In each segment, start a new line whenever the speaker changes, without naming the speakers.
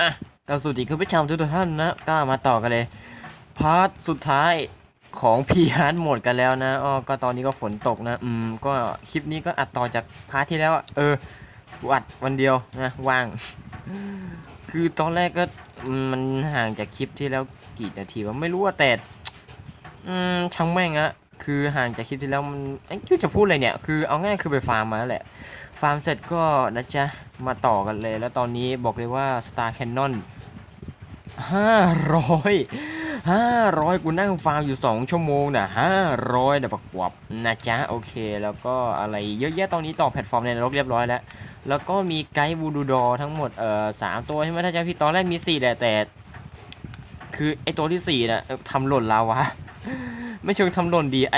อะก็สวัสดีคุณผู้ชมทุกท่านนะก็มาต่อกันเลย พาร์ทสุดท้ายของพีฮาร์ดหมดกันแล้วนะอ๋อก็ตอนนี้ก็ฝนตกนะ อืม ก็คลิปนี้ก็อัดต่อจากพาร์ทที่แล้วอะเออกูอัดวันเดียวนะว่าง คือตอนแรกก็มันห่างจากคลิปที่แล้วกี่นาทีวะไม่รู้ว่าแต่ อืมช่างแม่งอะคือห่างจากคลิปที่แล้วมันไอ้คือจะพูดอะไรเนี่ย คือเอาง่ายคือไปฟาร์มมาแล้วแหละาร์มเสร็จก็นะจ๊ะ มาต่อกันเลย แล้วตอนนี้บอกเลยว่า Star Cannon ห้าร้อยห้าร้อยกูนั่งฟาร์มอยู่สองชั่วโมงนะห้าร้อยเดี๋ยวประกวบนะจ๊ะ โอเค แล้วก็อะไรเยอะแยะตอนนี้ต่อแพลตฟอร์มในนรกเรียบร้อยแล้ว แล้วก็มีไกด์วูดูดอทั้งหมด เอ่อสามตัวใช่ไหมถ้าจะพี่ตอนแรกมีสี่แหละแต่ คือไอตัวที่สี่น่ะเอ่อทำหล่นแล้ววะ ไม่เชิงทำหล่นดีไอ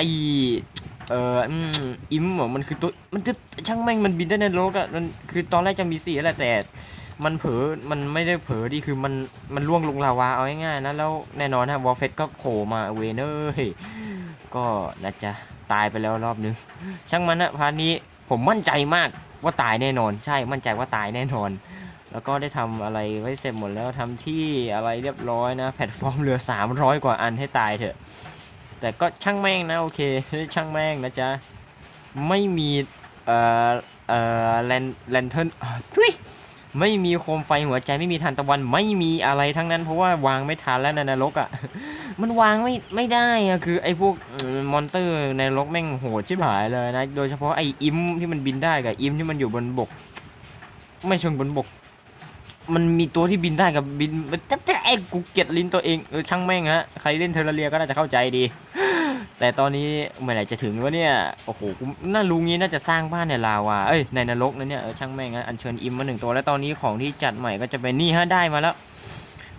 เอออืมอิมเหรอมันคือตัวมันจะช่างแม่งมันบินได้ในโลกอะมันคือตอนแรกจะมีสี่แหละแต่ มันเผลอมันไม่ได้เผลอดีคือมันมันล่วงลงลาวาเอาง่ายๆนะแล้วแน่นอนฮะวอลเฟสก็โผล่มาเวเนอร์ก็นะจ๊ะตายไปแล้วรอบนึง ช่างมันนะพาร์ทนี้ผมมั่นใจมากว่าตายแน่นอน ใช่มั่นใจว่าตายแน่นอน แล้วก็ได้ทำอะไรไว้เสร็จหมดแล้วทำที่อะไรเรียบร้อยนะ แพลตฟอร์มเหลือ 300 กว่าอันให้ตายเถอะ แต่ก็ช่างแม่งนะโอเคช่างแม่งนะจ๊ะ ไม่มีเอ่อเอ่อแลนแลนเทิร์นทุยไม่มีโคมไฟหัวใจไม่มีทานตะวันไม่มีอะไรทั้งนั้น เพราะว่าวางไม่ทันแล้วในนรกอะ่ะ มันวางไม่ไม่ได้อะคือไอ้พวกมอนเตอร์ในรกแม่งโหดชิบหายเลยนะ โดยเฉพาะไอ้อิมที่มันบินได้กับอิมที่มันอยู่บนบก ไม่ชิงบนบก มันมีตัวที่บินได้กับบินจะจะไอ้กูเกลียดลิ้นตัวเองเออช่างแม่งฮะใครเล่นเทอร์เรียก็น่าจะเข้าใจดี แต่ตอนนี้เมื่อไหร่จะถึงวะเนี่ยโอ้โหกูน่ารู้งี้น่าจะสร้างบ้านในลาวาเอ้ยในนรกนะเนี่ยเออช่างแม่งฮะอัญเชิญอิมมาหนึ่งตัวแล้วตอนนี้ของที่จัดใหม่ก็จะเป็นนี่ฮะได้มาแล้ว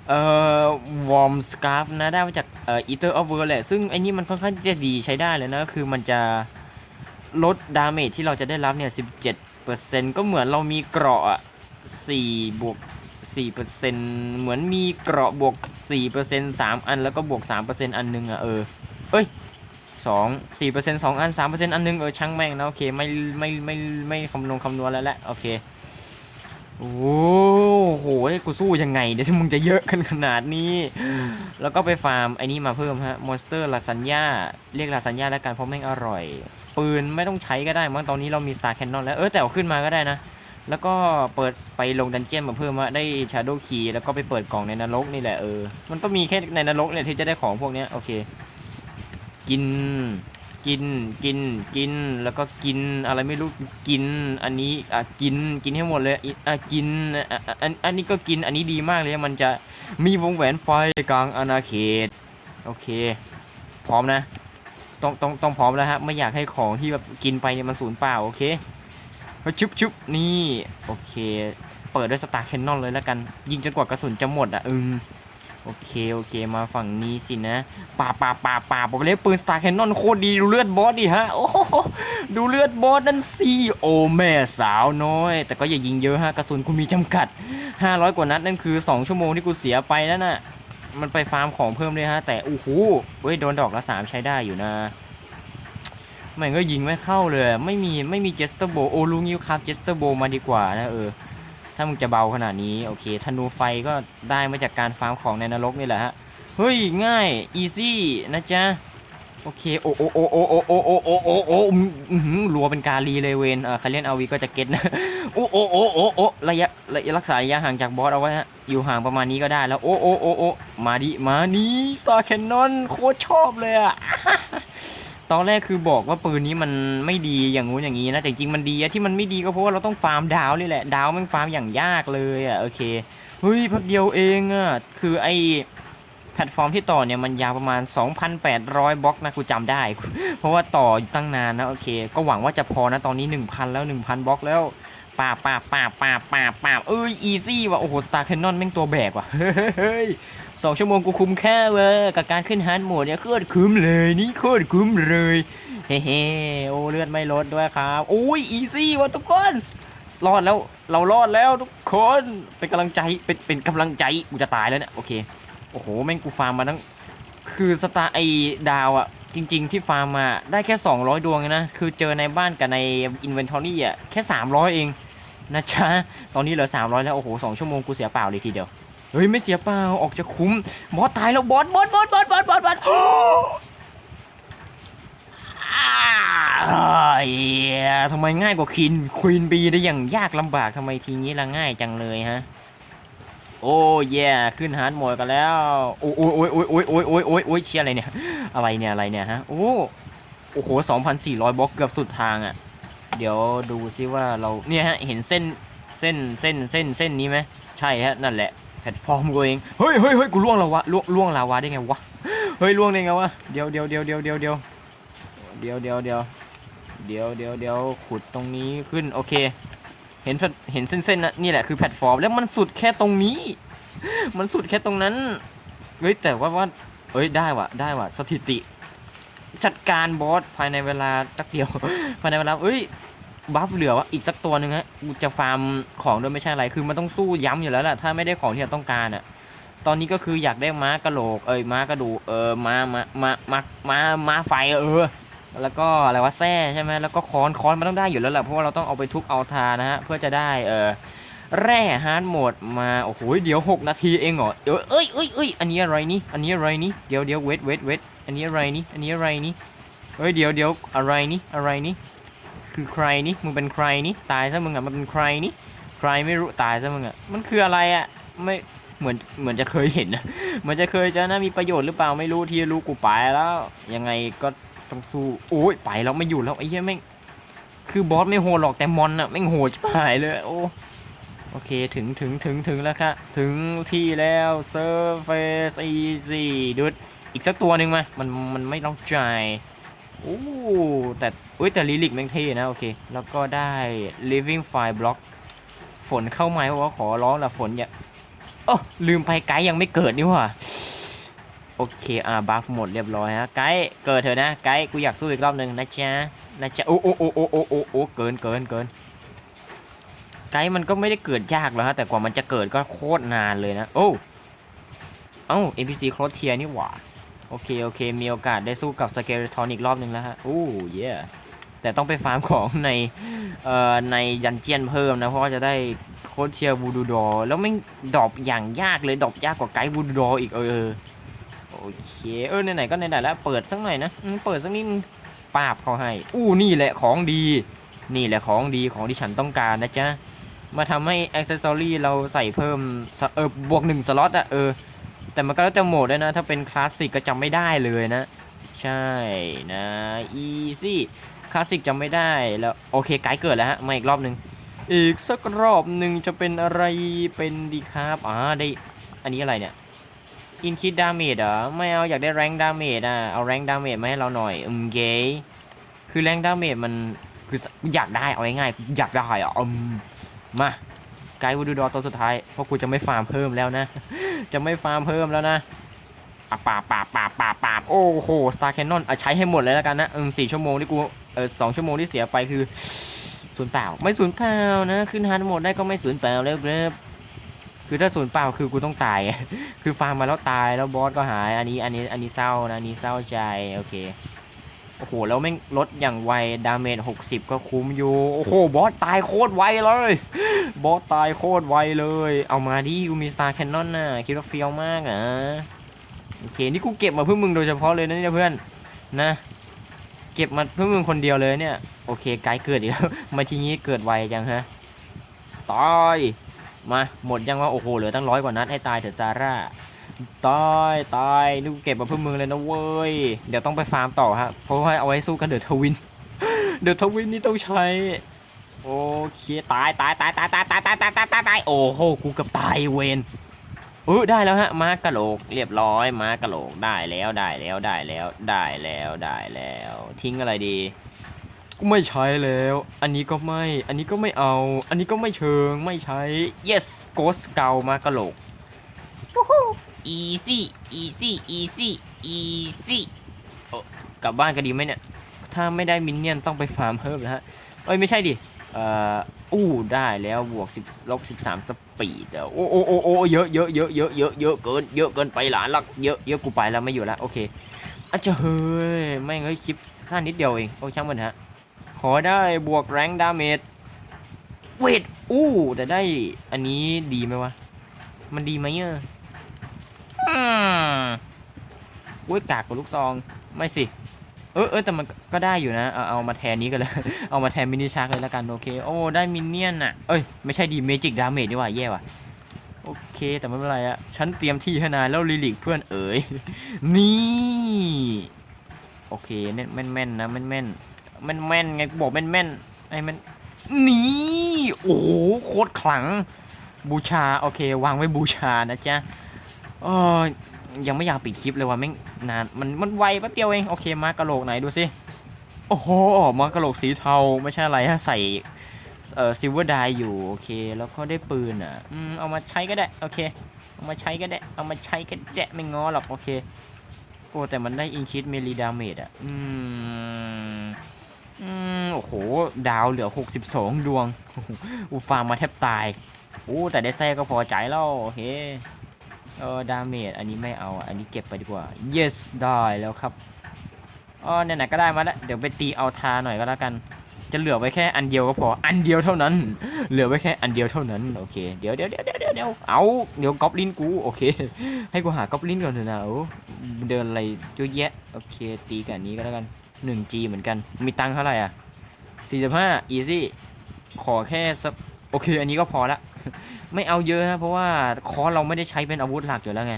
เอ่อวอร์มสกาฟนะได้มาจากเอ่ออีเตอร์ออฟเวอร์แหละซึ่งไอ้นี่มันค่อนข้างจะดีใช้ได้เลยนะคือมันจะลดดาเมจที่เราจะได้รับเนี่ย17%ก็เหมือนเรามีเกราะอะ4บวก 4%เหมือนมีเกราะบวก 4% 3 อันแล้วก็บวก 3%อันหนึงอะเออ เอ้ยสองสี่เปอร์เซ็นสองอันสามเปอร์เซ็นอันหนึงเออช่างแม่งนะโอเคไม่ไม่ไม่ไม่คำนวณคำนวณแล้วแหละโอเคโอ้โหกูสู้ยังไงเดี๋ยวถ้ามึงจะเยอะกันขนาดนี้ แล้วก็ไปฟาร์มไอ้นี่มาเพิ่มฮะมอนสเตอร์ลาซานญาเรียกลาซานญาแล้วกันเพราะแม่งอร่อย ปืนไม่ต้องใช้ก็ได้มั้งตอนนี้เรามี Star Cannon แล้ว เออแต่เอาขึ้นมาก็ได้นะ แล้วก็เปิดไปลงดันเจี้ยนมาเพิ่มว่าได้ Shadow Key แล้วก็ไปเปิดกล่องในนรกนี่แหละเออ มันก็มีแค่ในนรกเนี่ยที่จะได้ของพวกนี้โอเค กิน กิน กิน กิน แล้วก็กินอะไรไม่รู้กิน อันนี้อะกิน กินให้หมดเลยอะกินอันอันนี้ก็กิน อันนี้ดีมากเลย มันจะมีวงแหวนไฟกลางอาณาเขต โอเค พร้อมนะ ต้องต้องต้องพร้อมแล้วฮะ ไม่อยากให้ของที่แบบกินไปเนี่ยมันสูญเปล่าโอเค ชุบชุบนี่ โอเค เปิดด้วยสตาร์แคนนอนเลยแล้วกัน ยิงจนกว่ากระสุนจะหมดอะ อืมโอเค โอเค มาฝั่งนี้สินะป่าป่าป่าป่าบอกเลยปืนสตาร์แคนนอนโคตรดี ดูเลือดบอสดิฮะ โอ้โหดูเลือดบอสนั่นสิโอแม่สาวน้อย แต่ก็อย่ายิงเยอะฮะ กระสุนคุณมีจำกัด 500 กว่านัดนั่นคือ 2 ชั่วโมงที่กูเสียไปนั่นน่ะ มันไปฟาร์มของเพิ่มเลยฮะ แต่โอ้โหเว้ย โดนดอกละ 3 ใช้ได้อยู่นะ แม่งก็ยิงไม่เข้าเลย ไม่มีไม่มีเจสเตอร์โบโอ้ลุงยิวครับเจสเตอร์โบมาดีกว่านะเออ ถ้ามึงจะเบาขนาดนี้ โอเคธนูไฟก็ได้มาจากการฟาร์มของในนรกนี่แหละฮะ เฮ้ย ง่ายอีซี่นะจ๊ะ โอเค โอโอโอโอโอโอโอโอโอโอ้หือรัวเป็นกาลีเลยเวนเออครเล่นอาวีก็จะเก็ตนะ โอโอโอโอโอระยะระยะรักษาระยะห่างจากบอสเอาไว้ฮะ อยู่ห่างประมาณนี้ก็ได้แล้ว โอโอโอโอมาดิ มานี่สตาร์แคนนอนโคตรชอบเลยอะ ตอนแรกคือบอกว่าปืนนี้มันไม่ดีอย่างงู้นอย่างนี้นะแต่จริงมันดีอะที่มันไม่ดีก็เพราะว่าเราต้องฟาร์มดาวนี่แหละดาวมันฟาร์มอย่างยากเลยอะโอเคเฮ้ยพักเดียวเองอะคือไอแพลตฟอร์มที่ต่อเนี่ยมันยาวประมาณ 2,800 บล็อกนะกูจำได้ เพราะว่าต่ออยู่ตั้งนานนะโอเค ก็หวังว่าจะพอนะตอนนี้ 1,000 แล้ว 1,000 บล็อกแล้วป่าป่าป่าป่าป่าป่าเอ้ยอีซี่ว่ะโอ้โหสตาร์แคนนอนแม่งตัวแบกว่ะเฮ้ย สองชั่วโมงกูคุ้มแค่เลยกับการขึ้นฮาร์ดโหมดเนี่ยโคตรคุ้มเลยนี่โคตรคุ้มเลยเฮ้เฮ้โอ้เลือดไม่ลดด้วยครับโอ้ยอีซี่วะทุกคนรอดแล้วเรารอดแล้วทุกคนเป็นกำลังใจเป็นเป็นกำลังใจกูจะตายแล้วเนี่ยโอเคโอ้โหแม่งกูฟาร์มมาตั้งคือสตาร์ไอดาวอะจริง ๆ ที่ฟาร์มมาได้แค่ 200 ดวงเองนะ คือเจอในบ้านกับในอินเวนทอรี่อะแค่ 300 เองนะจ๊ะตอนนี้เหลือ 300 แล้ว โอ้โหสองชั่วโมงกูเสียเปล่าเลยทีเดียว ฮ้ยไม่เสียเปล่าออกจะคุ้มบอสตายแล้วบอสบอสบอสบอสบอสบอสบอสอ้ายทำไมง่ายกว่าคินควีนบีได้อย่างยากลำบากทำไมทีนี้ละง่ายจังเลยฮะโอ้เย่ขึ้นฮาร์ดโหมดกันแล้วโอ้ยโอ้ยโอ้ยโอ้ยโอ้ยโอ้ยโอ้ยโอ้ยเชียอะไรเนี่ยอะไรเนี่ยอะไรเนี่ยฮะโอ้โอ้โห2,400บล็อกเกือบสุดทางอะเดี๋ยวดูซิว่าเราเนี่ยฮะเห็นเส้นเส้นเส้นเส้นเส้นนี้ไหมใช่ฮะนั่นแหละ ลตฟอร์มกูเองเฮ้ยเฮ้ยเฮ้ยกูล่วงลาวะล่วงล่วงลาวาได้ไงวะเฮ้ยล่วงได้ไงวะเดี๋ยวเดี๋ยวเดี๋ยวเดี๋ยวเดี๋ยวเดี๋ยวเดี๋ยวเดี๋ยวเดี๋ยวเดี๋ยวเดี๋ยวเดี๋ยวขุดตรงนี้ขึ้นโอเค เห็นเห็นเส้นๆนะนี่แหละคือแพลตฟอร์มแล้วมันสุดแค่ตรงนี้ มันสุดแค่ตรงนั้นเฮ้ยแต่ว่าว่าเอ้ยได้ว่ะได้ว่ะสถิติ จัดการบอสภายในเวลาตักเดียวภายในเวลาเอ้ย บัฟเหลือวะอีกสักตัวหนึ่งฮะกูจะฟาร์มของโดยไม่ใช่อะไรคือมันต้องสู้ย้ำอยู่แล้วแหละถ้าไม่ได้ของที่เราต้องการอะตอนนี้ก็คืออยากได้ม้ากระโหลกเอ้ยม้ากระดูเออม้าม้าม้าม้าม้าม้าไฟเออ แล้วก็อะไรวะแส้ใช่ไหมแล้วก็ค้อนค้อนมันต้องได้อยู่แล้วแหละเพราะว่าเราต้องเอาไปทุบเอาทานะฮะเพื่อจะได้เออแร่ฮาร์ดโหมดมาโอ้โหเดี๋ยว 6 นาทีเองเหรอเดี๋ยวเอ้ยเอ้ยเอ้ยอันนี้อะไรนี่อันนี้อะไรนี่เดี๋ยวเดี๋ยวเวทเวทเวทอันนี้อะไรนี่อันนี้อะไรนี่เฮ้ยเดี๋ยวเดี๋ยวอะไรนี่อะไรนี่ คือใครนี่มึงเป็นใครนี่ตายซะมึงอะมันเป็นใครนี่ใครไม่รู้ตายซะมึงอะมันคืออะไรอะไม่เหมือนเหมือนจะเคยเห็นนะเหมือนจะเคยจะนะมีประโยชน์หรือเปล่าไม่รู้ที่รู้กูไปแล้วยังไงก็ต้องสู้โอ้ยไปแล้วไม่อยู่แล้วไอ้เหี้ยแม่งคือบอสไม่โหดหรอกแต่มอนอะแม่งโหดชิบหายเลยโอ้โอเคถึงถึงถึงถึงแล้วครับถึงที่แล้วเซอร์เฟซอีซี่ดุดอีกสักตัวหนึ่งมามันมันไม่ต้องใจาย โอ้แต่อุ้ยแต่ลิลิกแม่งเท่นะ โอเค แล้วก็ได้ living fire block ฝนเข้ามาเพราะว่าขอร้องละฝนอย่าโอ้ลืมไปไกด์ยังไม่เกิดนี่หว่าโอเค อ่าบัฟหมดเรียบร้อยฮะ ไกด์เกิดเถอะนะ ไกด์กูอยากสู้อีกรอบหนึ่งนะจ๊ะ นะจ๊ะ โอ้โอ้โอ้โอ้โอ้โอ้โอ้เกินเกินเกิน ไกด์มันก็ไม่ได้เกิดยากหรอกฮะ แต่กว่ามันจะเกิดก็โคตรนานเลยนะ โอ้ เอ้า NPC โคตรเทียนี่หว่า โอเค โอเค มีโอกาสได้สู้กับสเกเลทอนอีกรอบหนึ่งแล้วฮะโอ้เย่แต่ต้องไปฟาร์มของในเอ่อในยันเจียนเพิ่มนะ เพราะว่าจะได้โคตรเทียบูดูดอ แล้วไม่ดอปอย่างยากเลยดอปยากกว่าไกด์บูดูดออีกเออโอเคเออไหนๆก็ไหนๆแล้วเปิดสักหน่อยนะเปิดสักนิดปาบเขาให้ อู้นี่แหละของดี นี่แหละของดีของที่ฉันต้องการนะจ๊ะมาทำให้อ c เซสซอรี่เราใส่เพิ่มเออบวกหนึ่งสล็อตอะเออ แต่มันก็แล้วแต่โหมดด้วยนะ ถ้าเป็นคลาสสิกก็จำไม่ได้เลยนะ ใช่นะอีซี่คลาสสิกจำไม่ได้แล้วโอเคไกด์เกิดแล้วฮะมาอีกรอบหนึ่งอีกสักรอบหนึ่งจะเป็นอะไรเป็นดีครับอ่าได้อันนี้อะไรเนี่ยอินคิดดาเมจเหรอไม่เอาอยากได้แรงดาเมจอะเอาแรงดาเมจมาให้เราหน่อยอืมเกยคือแรงดาเมจมันคืออยากได้เอาง่ายๆอยากได้อะอืมมา ไกด์วูดูดอตัวสุดท้ายเพราะกูจะไม่ฟาร์มเพิ่มแล้วนะ จะไม่ฟาร์มเพิ่มแล้วนะอะปาบปาบปาบปาบปาบโอ้โหสตาร์แคนนอนอะใช้ให้หมดเลยแล้วกันนะอืมสี่ชั่วโมงที่กูเออสองชั่วโมงที่เสียไปคือศูนย์เปล่าไม่ศูนย์เปล่านะขึ้นฮาร์ดโหมดได้ก็ไม่ศูนย์เปล่าแล้วครับคือถ้าศูนย์เปล่าคือกูต้องตาย คือฟาร์มมาแล้วตายแล้วบอสก็หาย อันนี้อันนี้อันนี้เศร้านะอันนี้เศร้าใจโอเค โอ้โห แล้วแม่งลดอย่างไว ดาเมจ60 ก็คุ้มอยู่ โอ้โห บอสตายโคตรไวเลย บอสตายโคตรไวเลย เอามาดิกูมีสตาร์แคนนอนน่ะ คิดว่าเฟี้ยวมากอะ โอเค นี่กูเก็บมาเพื่อมึงโดยเฉพาะเลยนะเนี่ยเพื่อน นะ เก็บมาเพื่อมึงคนเดียวเลยเนี่ย โอเคไกด์เกิดอีกแล้ว มาทีนี้เกิดไวจังฮะ ตาย มา หมดยังว่าโอ้โห เหลือตั้งร้อยกว่านัดให้ตายเถอะซาร่า ตายตายนี่กูเก็บมาเพื่อมึงเลยนะเว้ย เดี๋ยวต้องไปฟาร์มต่อฮะเพราะว่าเอาไว้สู้กันเดือะทวิน เดือะทวินนี่ต้องใช้ โอเคตายตายตายตายตายตายตายตายตายตายตายโอ้โหกูกับตายเวนเออได้แล้วฮะม้ากระโหลกเรียบร้อยม้ากระโหลกได้แล้วได้แล้วได้แล้วได้แล้วได้แล้ว ทิ้งอะไรดีกูไม่ใช้แล้ว อันนี้ก็ไม่ อันนี้ก็ไม่เอา อันนี้ก็ไม่เชิงไม่ใช้ yes ghost เกามากระโหลก easy easy easy easy โอ้กลับบ้านก็ดีไหมเนี่ย ถ้าไม่ได้มินเนี่ยนต้องไปฟาร์มเพิ่มนะฮะเอ้ยไม่ใช่ดิเอ่ออู้ได้แล้วบวก10ลบ13 สปีดอะโอ้โอ้โอ้โอ้เยอะเยอะเยอะเยอะเยอะเยอะเกินเยอะเกินไปหลานลักเยอะเยอะกูไปแล้วไม่อยู่แล้วโอเคอาจจะเฮ้ยไม่งเฮ้ยคลิปสั้นนิดเดียวเองโอ้ช่างมันฮะขอได้บวกแรงดาเมจเวทอู้แต่ได้อันนี้ดีไหมวะ มันดีไหมเออ อุ้ยกากกว่าลูกซองไม่สิ เออเออแต่มันก็ได้อยู่นะเอาเอามาแทนนี้กันเลยเอามาแทนมินิชาร์กเลยแล้วกันโอเคโอ้ได้มินเนี่ยนอะเอ้ยไม่ใช่ดีเมจิกดาเมจนี่หว่าแย่ว่ะโอเค แต่ไม่เป็นไรอะฉันเตรียมที่ให้นายแล้วลิลิกเพื่อนเอ๋ยนี่โอเคเน่นแม่นแม่นๆนะแม่นแม่นแม่นแม่นๆไงกูบอกแม่นแม่นๆไอ้แม่นนี่โอ้โหโคตรขลังบูชาโอเควางไว้บูชานะจ๊ะ ออยังไม่อยากปิดคลิปเลยว่ะแม่งนานมันมันไวแป๊บเดียวเองโอเคมากระโหลกไหนดูสิโอ้โหมากระโหลกสีเทาไม่ใช่อะไรฮะใส่เอ่อซิลเวอร์ไดอยู่โอเคแล้วก็ได้ปืนอะอืมเอามาใช้ก็ได้โอเคเอามาใช้ก็ได้เอามาใช้ก็ได้ไม่ง้อหรอกโอเคโอ้แต่มันได้อินคิดเมลีดาเมจอะอืมอืมโอ้โหดาวเหลือ 62 ดวงอูฟาร์มมาแทบตายโอ้แต่ได้แซ่ก็พอใจแล้วเฮ้ เออดาเมจอันนี้ไม่เอาอันนี้เก็บไปดีกว่า yes ได้แล้วครับอ๋อไหนๆก็ได้มาแล้วเดี๋ยวไปตีเอาทาหน่อยก็แล้วกัน จะเหลือไว้แค่อันเดียวก็พออันเดียวเท่านั้น เหลือไว้แค่อันเดียวเท่านั้นโอเคเดี๋ยวเดี๋ยวเดี๋ยวเดี๋ยวเดี๋ยวเดี๋ยวเอาเดี๋ยวก๊อปลินกูโอเค ให้กูหาก๊อปลินก่อนเถอะนะโอ้เดินอะไรเยอะแยะโอเค ตีกับอันนี้ก็แล้วกัน 1G เหมือนกันมีตังค์เท่าไหร่อะ45 easy ขอแค่สักโอเค อันนี้ก็พอละ ไม่เอาเยอะนะ เพราะว่าคอร์เราไม่ได้ใช้เป็นอาวุธหลักอยู่แล้วไง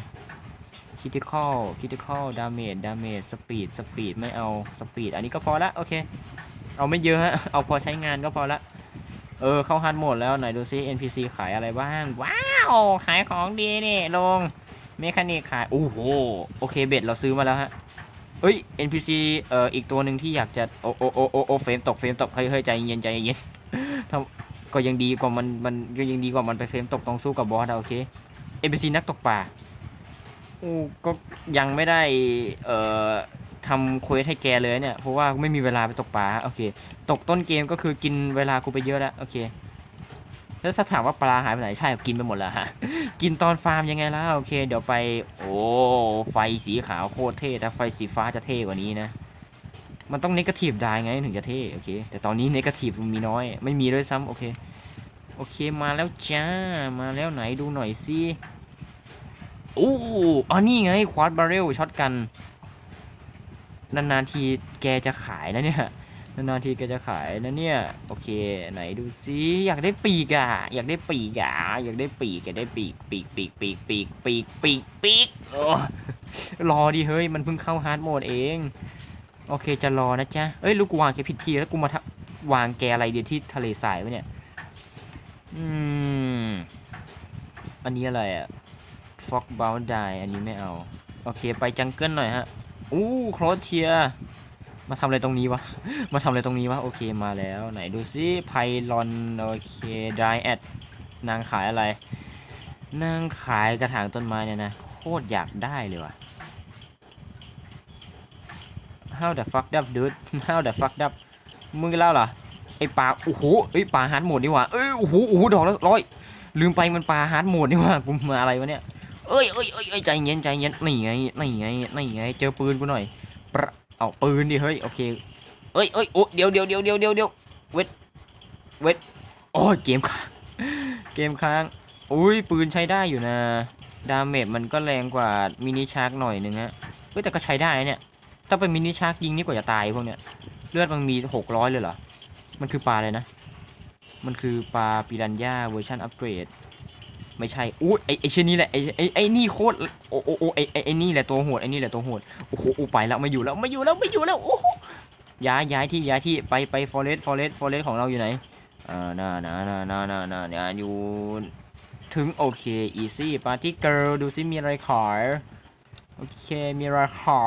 critical critical damage damage speed speed ไม่เอา speed อันนี้ก็พอละโอเค เอาไม่เยอะฮะ เอาพอใช้งานก็พอละ เออ เข้าฮันหมดแล้วไหนดูซิ NPC ขายอะไรบ้าง ว้าว ขายของดีนี่ลงเมคานิกขาย โอ้โห โอเคเบ็ดเราซื้อมาแล้วฮะเอ้ย NPC เอ่ออีกตัวหนึ่งที่อยากจะ โอโอโอโอโอเฟรมตกเฟรมตกเฮ้ยเฮ้ยใจเย็นใจเย็นทำ ก็ยังดีกว่ามันมันก็ยังดีกว่ามันไปเฟรมตกต้องสู้กับบอสอะโอเค NPC นักตกปลาอู้ก็ยังไม่ได้เอ่อทำเควสให้แกเลยเนี่ยเพราะว่าไม่มีเวลาไปตกปลาโอเคตกต้นเกมก็คือกินเวลากูไปเยอะแล้วโอเคแล้วถ้าถามว่าปลาหายไปไหนใช่กินไปหมดแล้วฮะกินตอนฟาร์มยังไงล่ะโอเค เดี๋ยวไป โอ้ไฟสีขาวโคตรเท่แต่ไฟสีฟ้าจะเท่กว่านี้นะ มันต้องเนกาทีฟได้ไงถึงจะเท่โอเคแต่ตอนนี้เนกาทีฟมีน้อย ไม่มีด้วยซ้ำโอเค โอเคมาแล้วจ้า มาแล้วไหนดูหน่อยสิโอ้อ๋อนี่ไงควอดบาร์เรลช็อตกัน นานๆทีแกจะขายนะเนี่ย นานๆทีแกจะขายนะเนี่ย โอเค ไหนดูซิอยากได้ปีกอะอยากได้ปีกอะอยากได้ปีกอยากได้ปีกปีกปีกปีกปีกปีกปีกปีกโอ้รอดิเฮ้ย มันเพิ่งเข้าฮาร์ดโหมดเอง โอเคจะรอนะจ๊ะ เอ้ยลูกกูวางแกผิดทีแล้วกูมาวางแกอะไรเดียวที่ทะเลทรายวะเนี่ย อืม อันนี้อะไรอะฟ็อกบ u ลไดอันนี้ไม่เอา โอเคไปจังเกิลหน่อยฮะ อู้โครเทีย มาทำอะไรตรงนี้วะ มาทำอะไรตรงนี้วะ โอเคมาแล้วไหนดูซิไพลอนโอเคไดแอดนางขายอะไร นางขายกระถางต้นไม้เนี่ยนะ โคตรอยากได้เลยว่ะ How the fuck up dude How the fuck up มึงเล่าเหรอไอปลาโอ้โหไอปลาฮาร์ดโหมดนี่หว่าเอ้ยโอ้โหโอ้โหดอกละร้อยลืมไปมันปลาฮาร์ดโหมดนี่หว่ากูมาอะไรวะเนี่ยเอ้ยเอ้ยเอ้ยเอ้ยใจเย็นใจเย็นนี่ไงนี่ไงนี่ไงเจอปืนกูหน่อยปะเอาปืนดิเฮ้ยโอเคเอ้ยเอ้ยโอ้เดี๋ยวเดี๋ยวเดี๋ยวเดี๋ยวเดี๋ยวเดี๋ยวเวทเวทโอ้ยเกมค้างเกมค้างอุ้ยปืนใช้ได้อยู่นะดาเมจมันก็แรงกว่ามินิชาร์กหน่อยนึงฮะเฮ้ยแต่ก็ใช้ได้เนี่ย ถ้าเป็นมินิชาร์กยิงนี่กว่าจะตายพวกเนี้ย เลือดมันมีหกร้อยเลยเหรอ มันคือปลาเลยนะ มันคือปลาปิรันย่าเวอร์ชันอัปเกรด ไม่ใช่อุ้ไอไอเช่นนี้แหละ ไอไอไอนี่โคตร โอ้โอ้โอ้ไอไอไอนี่แหละตัวโหด ไอนี่แหละตัวโหด โอ้โหโอ้ไปแล้วไม่อยู่แล้วไม่อยู่แล้วไม่อยู่แล้ว โอ้ย้ายย้ายที่ย้ายที่ไปไปฟอเรสต์ฟอเรสต์ฟอเรสต์ของเราอยู่ไหนอ่าน่าน่าน่าน่าน่าน่าเนี่ยอยู่ถึงโอเคอีซี่ปาร์ตี้เกิร์ลดูซิมีอะไรขาย โอเค มีอะไรขา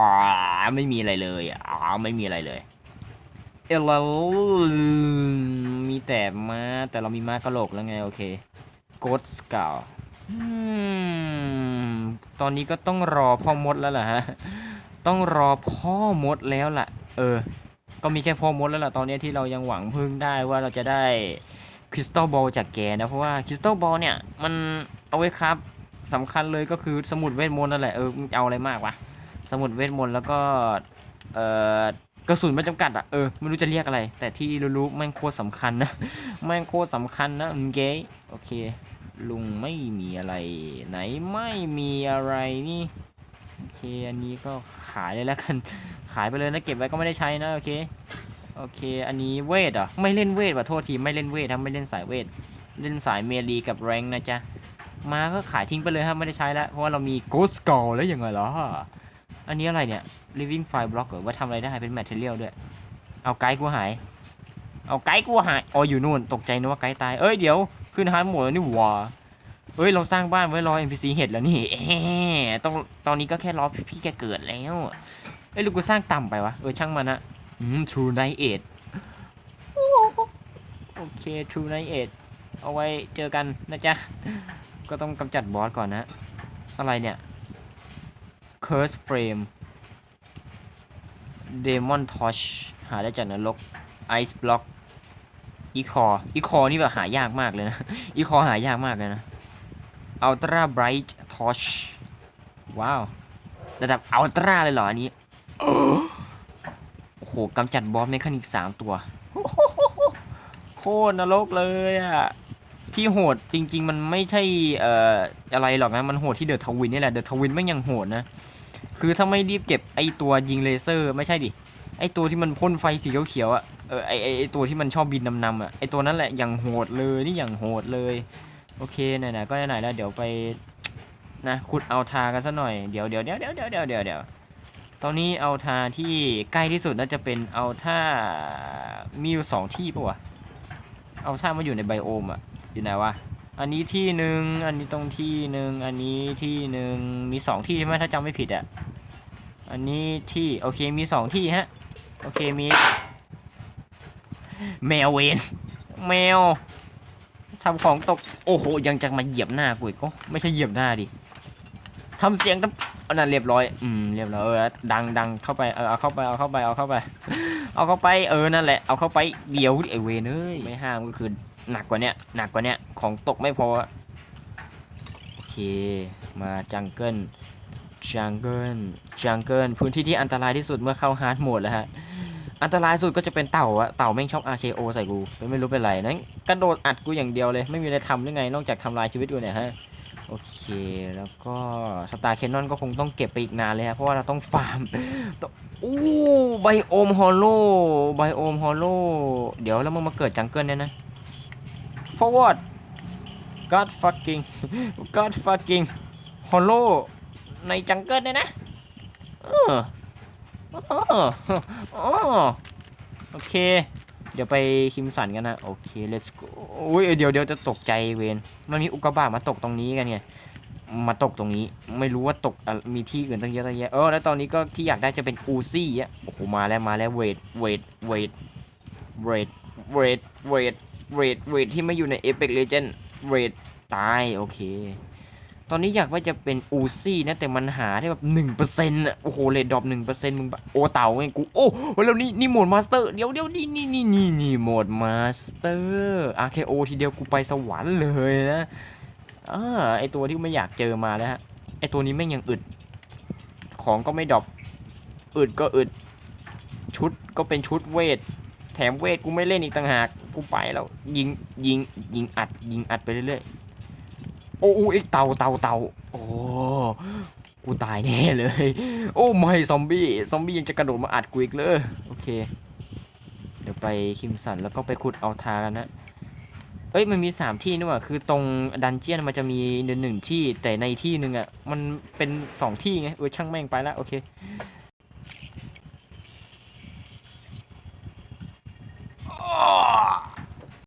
ยไม่มีอะไรเลยอ๋อไม่มีอะไรเลย เอลลมีแต่ม้าแต่เรามีม้ากระโหลกแล้วไง โอเคโกดสเก่าตอนนี้ก็ต้องรอพ่อมดแล้วล่ะฮะ ต้องรอพ่อมดแล้วล่ะ เออ ก็มีแค่พ่อมดแล้วล่ะ ตอนนี้ที่เรายังหวังพึ่งได้ว่าเราจะได้คริสตัลบอลจากแกนะ เพราะว่าคริสตัลบอลเนี่ย มันเอาไว้ครับ สำคัญเลยก็คือสมุดเวทมนต์นั่นแหละเออมึงจะเอาอะไรมากวะสมุดเวทมนต์แล้วก็เอ่อกระสุนไม่จำกัดอะเออไม่รู้จะเรียกอะไร แต่ที่รู้ๆแม่งโคตรสำคัญนะแม่งโคตรสำคัญนะอืมเก๋โอเค ลุงไม่มีอะไร ไหนไม่มีอะไรนี่โอเคอันนี้ก็ขายเลยแล้วกันขายไปเลยนะเก็บไว้ก็ไม่ได้ใช้นะโอเคโอเค อันนี้เวทเหรอไม่เล่นเวทว่ะโทษทีไม่เล่นเวทครับไม่เล่นสายเวทเล่นสายเมลีกับแรงนะจ๊ะ มาก็ขายทิ้งไปเลยครับไม่ได้ใช้แล้ว เพราะว่าเรามี Ghost Skull แล้วยังไงล่ะอันนี้อะไรเนี่ย Living Fire Block เหรอว่าทำอะไรได้เป็น Material ด้วย เอาไกด์กูหาย เอาไกด์กูหายอ๋ออยู่นู่นตกใจนึกว่าไกด์ตาย เอ้ยเดี๋ยวขึ้นฮาร์ดโหมดแล้วนี่หว่าเอ้ยเราสร้างบ้านไว้รอ NPC เห็ดแล้วนี่แหมต้องตอนนี้ก็แค่รอพี่แกเกิดแล้วเอ้ยหรือกูสร้างต่ำไปวะเออช่างมันนะอืม True Night 8โอเค True Night 8เอาไว้เจอกันนะจ๊ะ ก็ต้องกำจัดบอสก่อนนะ อะไรเนี่ย Curse Frame Demon Torch หาได้จากนรก Ice Block อีคอ อีคอนี่แบบหายากมากเลยนะ อีคอหายากมากเลยนะ Ultra Bright Torch ว้าว ระดับ Ultra เลยเหรออันนี้ โอ้โหกำจัดบอสเมคานิกสามตัว โคตรนรกเลยอะ ที่โหดจริง ๆ มันไม่ใช่เอ่ออะไรหรอกนะ มันโหดที่เดอะทวินนี่แหละเดอะทวินไม่ยังโหดนะ คือถ้าไม่รีบเก็บไอตัวยิงเลเซอร์ไม่ใช่ดิไอตัวที่มันพ่นไฟสีเขียวๆอะเออไอไอไอตัวที่มันชอบบินนำๆอะไอตัวนั้นแหละอย่างโหดเลยนี่อย่างโหดเลย โอเคไหนๆก็ไหนๆแล้วเดี๋ยวไปนะขุดเอาทากันซะหน่อยเดี๋ยวเดี๋ยวเดี๋ยวเดี๋ยวเดี๋ยวเดี๋ยวเดี๋ยวเดี๋ยวตอนนี้เอาทาที่ใกล้ที่สุดน่าจะเป็นเอาท่ามีอยู่สองที่ปะวะเอาท่ามาอยู่ในไบโอมอะ อยู่ไหนวะ อันนี้ที่หนึ่ง อันนี้ตรงที่หนึ่ง อันนี้ที่หนึ่ง มีสองที่ใช่ไหมถ้าจำไม่ผิดอะ อันนี้ที่ โอเค มีสองที่ฮะ โอเค มี แมวเวนแมวทำของตก โอ้โห ยังจะมาเหยียบหน้ากูอีกก็ไม่ใช่เหยียบหน้าดิทำเสียงตะอันนั้นเรียบร้อย อืม เรียบร้อยเออดังดังเข้าไป เออ เอาเข้าไป เอาเข้าไป เอาเข้าไป เอาเข้าไป เออ นั่นแหละ เอาเข้าไป เดี๋ยวไอเวนเอ้ยไม่ห้ามก็คือ หนักกว่าเนี้ยหนักกว่าเนี้ยของตกไม่พอ โอเค มาจังเกิลจังเกิลจังเกิลพื้นที่ที่อันตรายที่สุดเมื่อเข้าฮาร์ดโหมดแล้วฮะ อันตรายสุดก็จะเป็นเต่าอะเต่าแม่งชอบ RKO ใส่กูไม่รู้เป็นไรนั้นกระโดดอัดกูอย่างเดียวเลย ไม่มีอะไรทำหรือไง นอกจากทำลายชีวิตกูเนี่ยฮะ โอเค แล้วก็สตาร์แคนนอนก็คงต้องเก็บไปอีกนานเลยฮะ เพราะว่าเราต้องฟาร์มต้องอู้ไบโอมฮอลโลไบโอมฮอลโลเดี๋ยวแล้วมึงมาเกิดจังเกิลเนี่ยนะ forward god fucking god fucking hollow ในจังเกิลเนี่ยนะเออเออเอโอเค เดี๋ยวไปคิมสันกันนะ โอเค let's go อุ้ยเดี๋ยวเดี๋ยวจะตกใจเวนมันมีอุกกาบาตมาตกตรงนี้กันไงมาตกตรงนี้ ไม่รู้ว่าตกมีที่อื่นตั้งเยอะตั้งแยะเออแล้วตอนนี้ก็ที่อยากได้จะเป็นอูซี่อะโอ้โหมาแล้วมาแล้วเวทเวทเวทเวทเวทเวท เวทเวทที่ไม่อยู่ในเอ e ป Legend เวทตาย โอเค ตอนนี้อยากว่าจะเป็นอูซี่นะ แต่มันหาได้แบบหนึ่งเปอร์เซ็นต์อะโอ้โหเลดดรอปหนึ่งเปอร์เซ็นต์มึงโอ้เต่าไงกู โอ้แล้วนี่นี่โหมดมาสเตอร์ เดี๋ยวเดี๋ยวนี่นี่นี่นี่นี่โหมดมาสเตอร์ RKO ทีเดียวกูไปสวรรค์เลยนะอ่าไอตัวที่ไม่อยากเจอมาแล้วฮะ ไอตัวนี้แม่งยังอึด ของก็ไม่ดรอปอึดก็อึด ชุดก็เป็นชุดเวท แถมเวทกูไม่เล่นอีกต่างหาก กูไปแล้วยิงยิงยิงอัด ยิงอัดไปเรื่อยๆโอ้อ้ไอเต่าเต่าเต่าโอ้กูตายแน่เลย โอ้ไม่ซอมบี้ซอมบี้ยังจะกระโดดมาอัดกูอีกเลยโอเค เดี๋ยวไปคิมสันแล้วก็ไปขุดเอาทากันนะเอ้ยมันมีสามที่นี่หว่าคือตรงดันเจียนมันจะมีหนึ่งหนึ่งที่แต่ในที่หนึ่งอะมันเป็นสองที่ไงเออช่างแม่งไปแล้วโอเค